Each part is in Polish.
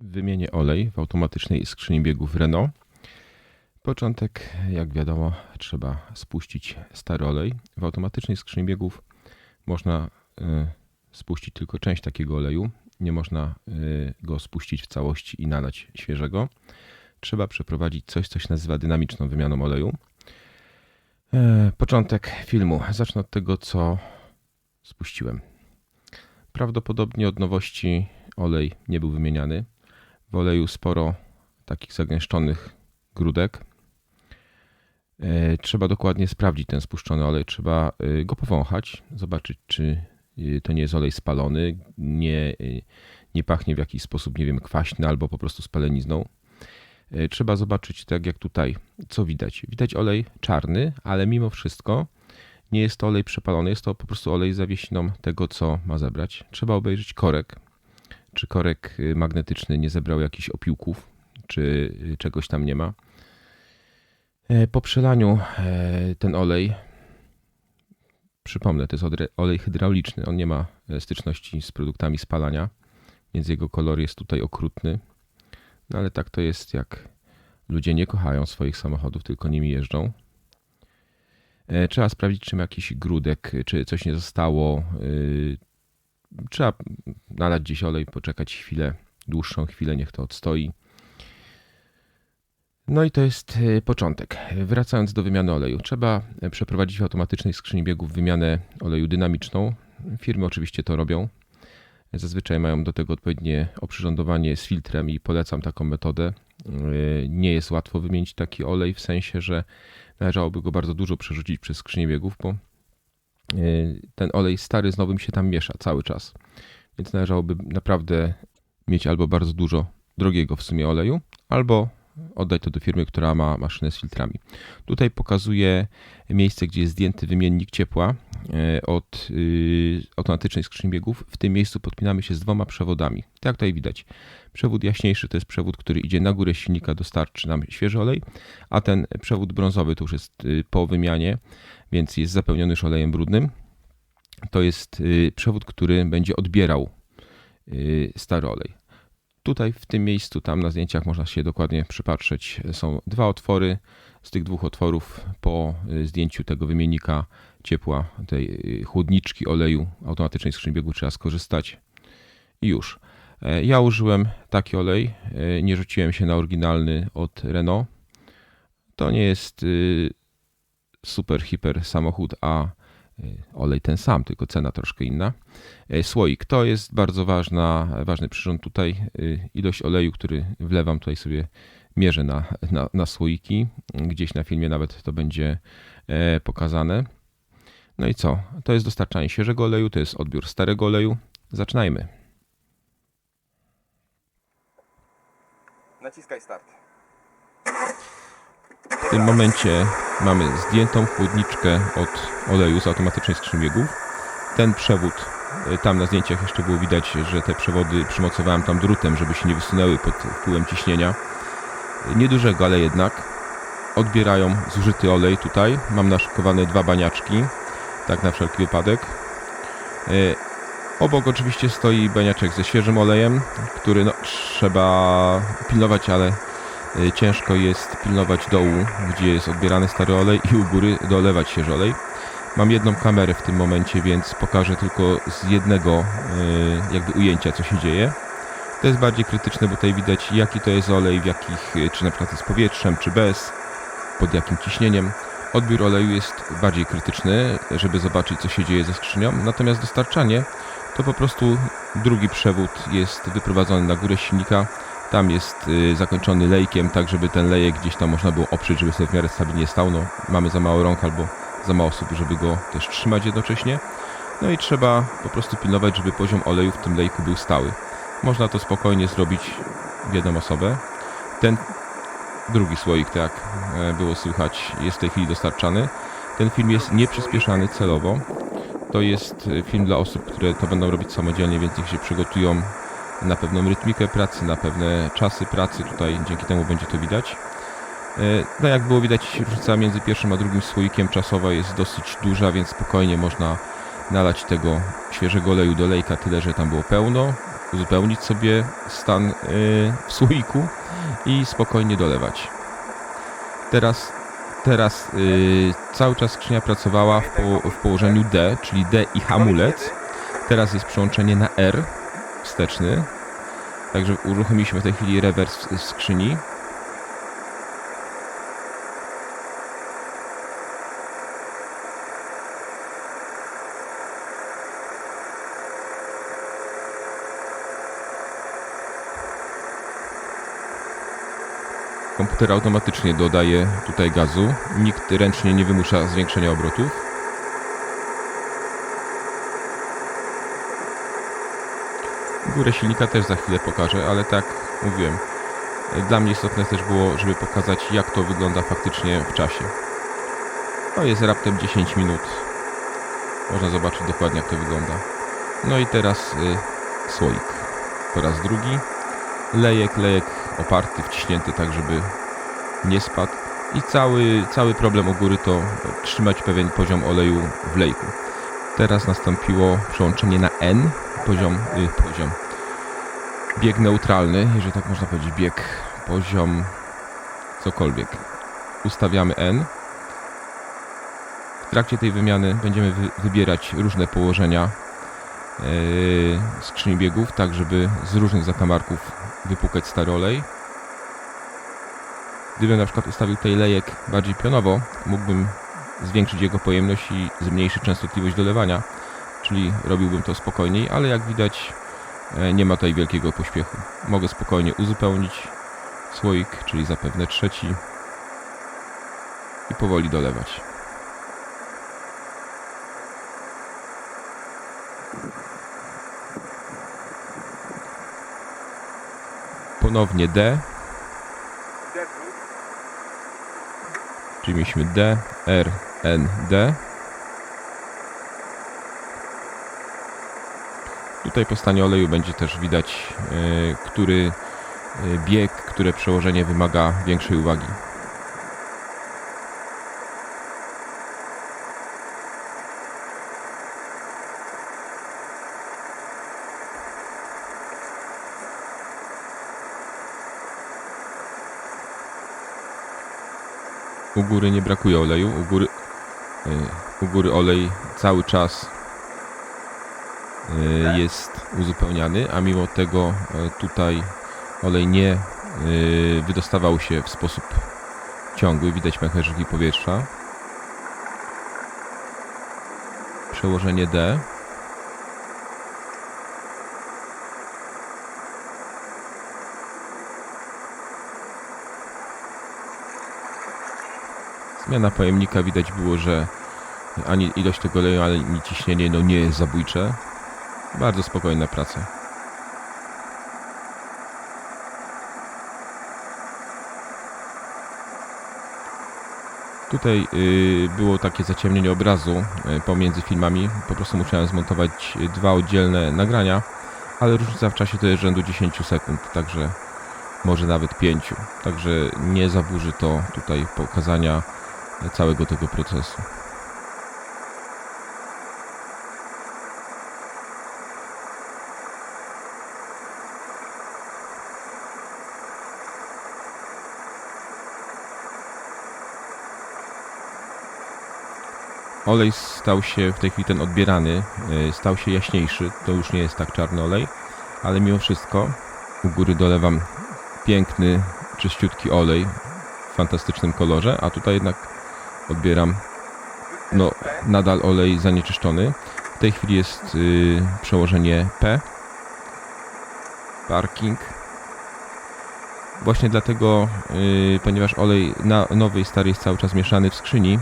Wymienię olej w automatycznej skrzyni biegów Renault. Początek, jak wiadomo, trzeba spuścić stary olej. W automatycznej skrzyni biegów można y, spuścić tylko część takiego oleju. Nie można y, go spuścić w całości i nalać świeżego. Trzeba przeprowadzić coś, co się nazywa dynamiczną wymianą oleju. E, Początek filmu. Zacznę od tego, co spuściłem. Prawdopodobnie od nowości olej nie był wymieniany. W oleju sporo takich zagęszczonych grudek. E, Trzeba dokładnie sprawdzić ten spuszczony olej. Trzeba e, go powąchać, zobaczyć, czy e, to nie jest olej spalony, nie, nie pachnie w jakiś sposób, nie wiem, kwaśny albo po prostu spalenizną. Trzeba zobaczyć, tak jak tutaj, co widać. Widać olej czarny, ale mimo wszystko nie jest to olej przepalony, jest to po prostu olej zawiesiną tego, co ma zebrać. Trzeba obejrzeć korek, czy korek y, magnetyczny nie zebrał jakichś opiłków, czy y, czegoś tam nie ma. E, Po przelaniu e, ten olej, przypomnę, to jest olej hydrauliczny, on nie ma e, styczności z produktami spalania, więc jego kolor jest tutaj okrutny. No ale tak to jest, jak ludzie nie kochają swoich samochodów, tylko nimi jeżdżą. Trzeba sprawdzić, czy ma jakiś grudek, czy coś nie zostało. Y, Trzeba nalać gdzieś olej, poczekać chwilę, dłuższą chwilę, niech to odstoi. No i to jest y, początek. Wracając do wymiany oleju. Trzeba e, przeprowadzić w automatycznej skrzyni biegów wymianę oleju dynamiczną. Firmy oczywiście to robią. Zazwyczaj mają do tego odpowiednie oprzyrządowanie z filtrem i polecam taką metodę. Y, Nie jest łatwo wymienić taki olej, w sensie, że należałoby go bardzo dużo przerzucić przez skrzynię biegów, bo y, ten olej stary z nowym się tam miesza cały czas. Więc należałoby naprawdę mieć albo bardzo dużo drogiego w sumie oleju, albo oddać to do firmy, która ma maszynę z filtrami. Tutaj pokazuję miejsce, gdzie jest zdjęty wymiennik ciepła e, od y, automatycznej skrzyni biegów. W tym miejscu podpinamy się z dwoma przewodami. Tak jak tutaj widać. Przewód jaśniejszy to jest przewód, który idzie na górę silnika, dostarczy nam świeży olej, a ten przewód brązowy to już jest y, po wymianie, więc jest zapełniony już olejem brudnym. To jest y, przewód, który będzie odbierał stary olej. Tutaj w tym miejscu, tam na zdjęciach można się dokładnie przypatrzeć. Są dwa otwory. Z tych dwóch otworów po y, zdjęciu tego wymiennika ciepła, tej y, chłodniczki oleju automatycznej skrzyni biegu trzeba skorzystać. I już. E, Ja użyłem taki olej. e, Nie rzuciłem się na oryginalny od Renault. To nie jest y, super, hiper samochód, a olej ten sam, tylko cena troszkę inna. E, Słoik to jest bardzo ważna, ważny przyrząd tutaj. Y, Ilość oleju, który wlewam tutaj sobie mierzę na, na, na słoiki. Gdzieś na filmie nawet to będzie e, pokazane. No i co? To jest dostarczanie świeżego oleju, to jest odbiór starego oleju. Zaczynajmy. Naciskaj start. W tym momencie mamy zdjętą chłodniczkę od oleju z automatycznej skrzyni biegów. Ten przewód, y, tam na zdjęciach jeszcze było widać, że te przewody przymocowałem tam drutem, żeby się nie wysunęły pod wpływem ciśnienia. Y, Niedużego, ale jednak. Odbierają zużyty olej tutaj. Mam naszykowane dwa baniaczki, tak na wszelki wypadek. Y, Obok oczywiście stoi baniaczek ze świeżym olejem, który no, trzeba pilnować, ale Ciężko jest pilnować dołu, gdzie jest odbierany stary olej i u góry dolewać świeży olej. Mam jedną kamerę w tym momencie, więc pokażę tylko z jednego y, jakby ujęcia, co się dzieje. To jest bardziej krytyczne, bo tutaj widać jaki to jest olej, w jakich, y, czy na przykład jest powietrzem, czy bez, pod jakim ciśnieniem. Odbiór oleju jest bardziej krytyczny, żeby zobaczyć, co się dzieje ze skrzynią. Natomiast dostarczanie to po prostu drugi przewód jest wyprowadzony na górę silnika. Tam jest y, zakończony lejkiem, tak żeby ten lejek gdzieś tam można było oprzeć, żeby sobie w miarę stabilnie stał. No, mamy za mało rąk albo za mało osób, żeby go też trzymać jednocześnie. No i trzeba po prostu pilnować, żeby poziom oleju w tym lejku był stały. Można to spokojnie zrobić w jedną osobę. Ten drugi słoik, tak jak e, było słychać, jest w tej chwili dostarczany. Ten film jest nieprzyspieszany celowo. To jest e, film dla osób, które to będą robić samodzielnie, więc niech się przygotują na pewną rytmikę pracy, na pewne czasy pracy. Tutaj dzięki temu będzie to widać. E, No jak było widać, różnica między pierwszym a drugim słoikiem czasowa jest dosyć duża, więc spokojnie można nalać tego świeżego oleju do lejka tyle, że tam było pełno uzupełnić sobie stan y, w słoiku i spokojnie dolewać. Teraz, teraz y, cały czas skrzynia pracowała w, po, w położeniu D, czyli D i hamulec. Teraz jest przełączenie na R wsteczny. Także uruchomiliśmy w tej chwili rewers w- skrzyni. Komputer automatycznie dodaje tutaj gazu. Nikt ręcznie nie wymusza zwiększenia obrotów. Górę silnika też za chwilę pokażę, ale tak mówiłem. Dla mnie istotne też było, żeby pokazać jak to wygląda faktycznie w czasie. To jest raptem 10 minut. Można zobaczyć dokładnie jak to wygląda. No i teraz y, słoik. Po raz drugi. Lejek, lejek oparty, wciśnięty tak, żeby nie spadł. I cały, cały problem u góry to trzymać pewien poziom oleju w lejku. Teraz nastąpiło przełączenie na N, poziom, y, poziom, bieg neutralny, jeżeli tak można powiedzieć, bieg, poziom, cokolwiek. Ustawiamy N. W trakcie tej wymiany będziemy wy, wybierać różne położenia yy, skrzyni biegów, tak żeby z różnych zakamarków wypukać stary olej. Gdybym na przykład ustawił tutaj lejek bardziej pionowo, mógłbym zwiększyć jego pojemność i zmniejszyć częstotliwość dolewania, czyli robiłbym to spokojniej, ale jak widać nie ma tutaj wielkiego pośpiechu. Mogę spokojnie uzupełnić słoik, czyli zapewne trzeci i powoli dolewać. Ponownie D, czyli mieliśmy D, R, N, D. Tutaj po stanie oleju będzie też widać, e, który e, bieg, które przełożenie wymaga większej uwagi. U góry nie brakuje oleju, u góry, y, u góry olej cały czas jest uzupełniany, a mimo tego y, tutaj olej nie y, wydostawał się w sposób ciągły, widać pęcherzyki powietrza. Przełożenie D. Zmiana pojemnika widać było, że ani ilość tego oleju, ani ciśnienie no nie jest zabójcze. Bardzo spokojna praca. Tutaj y, było takie zaciemnienie obrazu y, pomiędzy filmami. Po prostu musiałem zmontować y, dwa oddzielne nagrania, ale różnica w czasie to jest rzędu 10 sekund, także może nawet 5. Także nie zaburzy to tutaj pokazania całego tego procesu. Olej stał się w tej chwili ten odbierany, y, stał się jaśniejszy. To już nie jest tak czarny olej, ale mimo wszystko u góry dolewam piękny, czyściutki olej w fantastycznym kolorze, a tutaj jednak odbieram no, nadal olej zanieczyszczony. W tej chwili jest y, przełożenie P. Parking. Właśnie dlatego, y, ponieważ olej na, nowy i stary jest cały czas mieszany w skrzyni,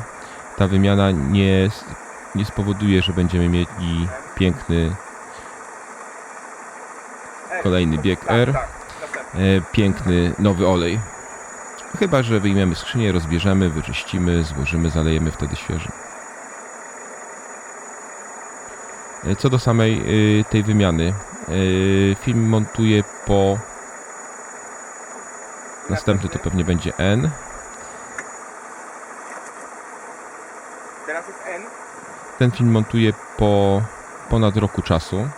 ta wymiana nie, nie spowoduje, że będziemy mieli piękny kolejny bieg R, e, piękny nowy olej. Chyba, że wyjmiemy skrzynię, rozbierzemy, wyczyścimy, złożymy, zalejemy wtedy świeży. E, Co do samej y, tej wymiany, y, film montuję po następny to pewnie będzie N. Teraz jest N. Ten film montuję po ponad roku czasu.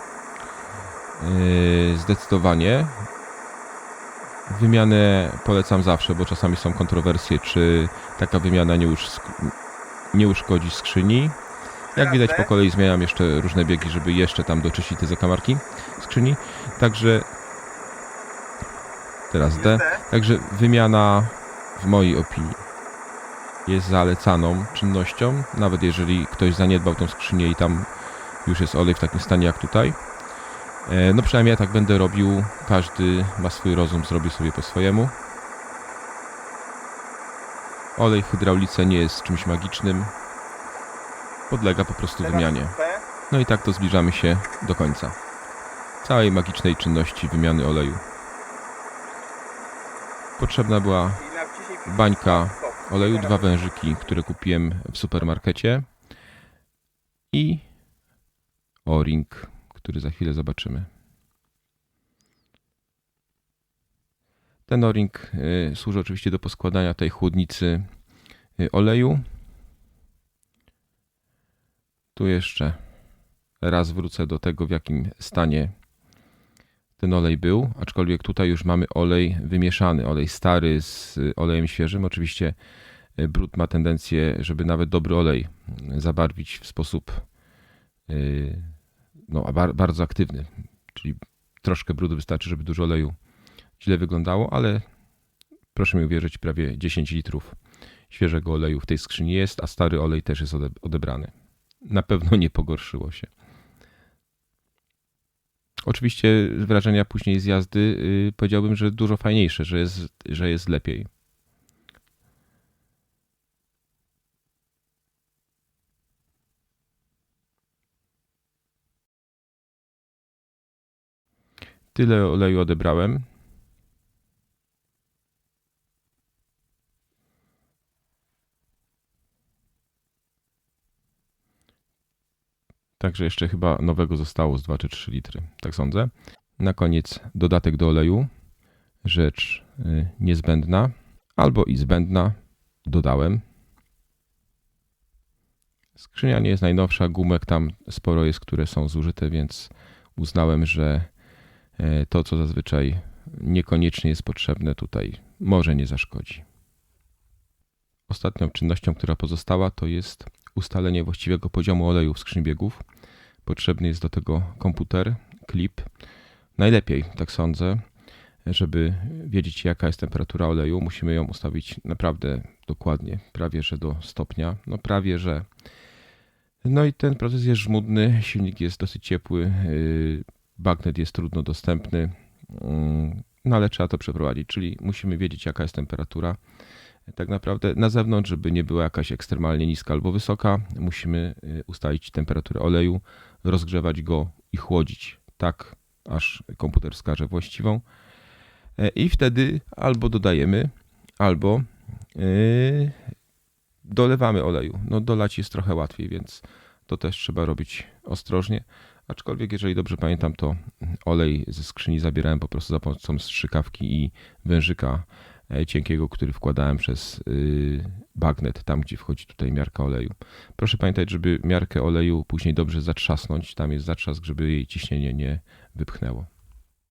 Yy, Zdecydowanie. Wymianę polecam zawsze, bo czasami są kontrowersje, czy taka wymiana nie, usz, nie uszkodzi skrzyni. Jak widać po kolei zmieniam jeszcze różne biegi, żeby jeszcze tam doczyścić te zakamarki skrzyni. Także teraz D. Także wymiana w mojej opinii jest zalecaną czynnością, nawet jeżeli ktoś zaniedbał tą skrzynię i tam już jest olej w takim stanie jak tutaj. E, No przynajmniej ja tak będę robił, każdy ma swój rozum, zrobi sobie po swojemu. Olej w hydraulice nie jest czymś magicznym, podlega po prostu wymianie. No i tak to zbliżamy się do końca całej magicznej czynności wymiany oleju. Potrzebna była bańka. Oleju, dwa wężyki, które kupiłem w supermarkecie i o-ring, który za chwilę zobaczymy. Ten o-ring y, służy oczywiście do poskładania tej chłodnicy y, oleju. Tu jeszcze raz wrócę do tego, w jakim stanie ten olej był, aczkolwiek tutaj już mamy olej wymieszany, olej stary z y, olejem świeżym. Oczywiście y, brud ma tendencję, żeby nawet dobry olej y, zabarwić w sposób y, no, bardzo aktywny, czyli troszkę brudu wystarczy, żeby dużo oleju źle wyglądało, ale proszę mi uwierzyć, prawie 10 litrów świeżego oleju w tej skrzyni jest, a stary olej też jest ode- odebrany. Na pewno nie pogorszyło się. Oczywiście wrażenia później z jazdy yy, powiedziałbym, że dużo fajniejsze, że jest, że jest lepiej. Tyle oleju odebrałem. Także jeszcze chyba nowego zostało z 2 czy 3 litry, tak sądzę. Na koniec dodatek do oleju, rzecz y, niezbędna albo i zbędna, dodałem. Skrzynia nie jest najnowsza, gumek tam sporo jest, które są zużyte, więc uznałem, że e, to, co zazwyczaj niekoniecznie jest potrzebne tutaj, może nie zaszkodzi. Ostatnią czynnością, która pozostała, to jest ustalenie właściwego poziomu oleju w skrzyni biegów. Potrzebny jest do tego komputer, klip. Najlepiej, tak sądzę, żeby wiedzieć jaka jest temperatura oleju, musimy ją ustawić naprawdę dokładnie, prawie że do stopnia, no prawie że. No i ten proces jest żmudny, silnik jest dosyć ciepły, yy, bagnet jest trudno dostępny, mm, no ale trzeba to przeprowadzić, czyli musimy wiedzieć jaka jest temperatura tak naprawdę na zewnątrz, żeby nie była jakaś ekstremalnie niska albo wysoka, musimy y, ustalić temperaturę oleju, rozgrzewać go i chłodzić tak, aż komputer wskaże właściwą. E, I wtedy albo dodajemy, albo yy, dolewamy oleju. No dolać jest trochę łatwiej, więc to też trzeba robić ostrożnie. Aczkolwiek, jeżeli dobrze pamiętam, to olej ze skrzyni zabierałem po prostu za pomocą strzykawki i wężyka cienkiego, który wkładałem przez y, bagnet, tam gdzie wchodzi tutaj miarka oleju. Proszę pamiętać, żeby miarkę oleju później dobrze zatrzasnąć. Tam jest zatrzask, żeby jej ciśnienie nie wypchnęło.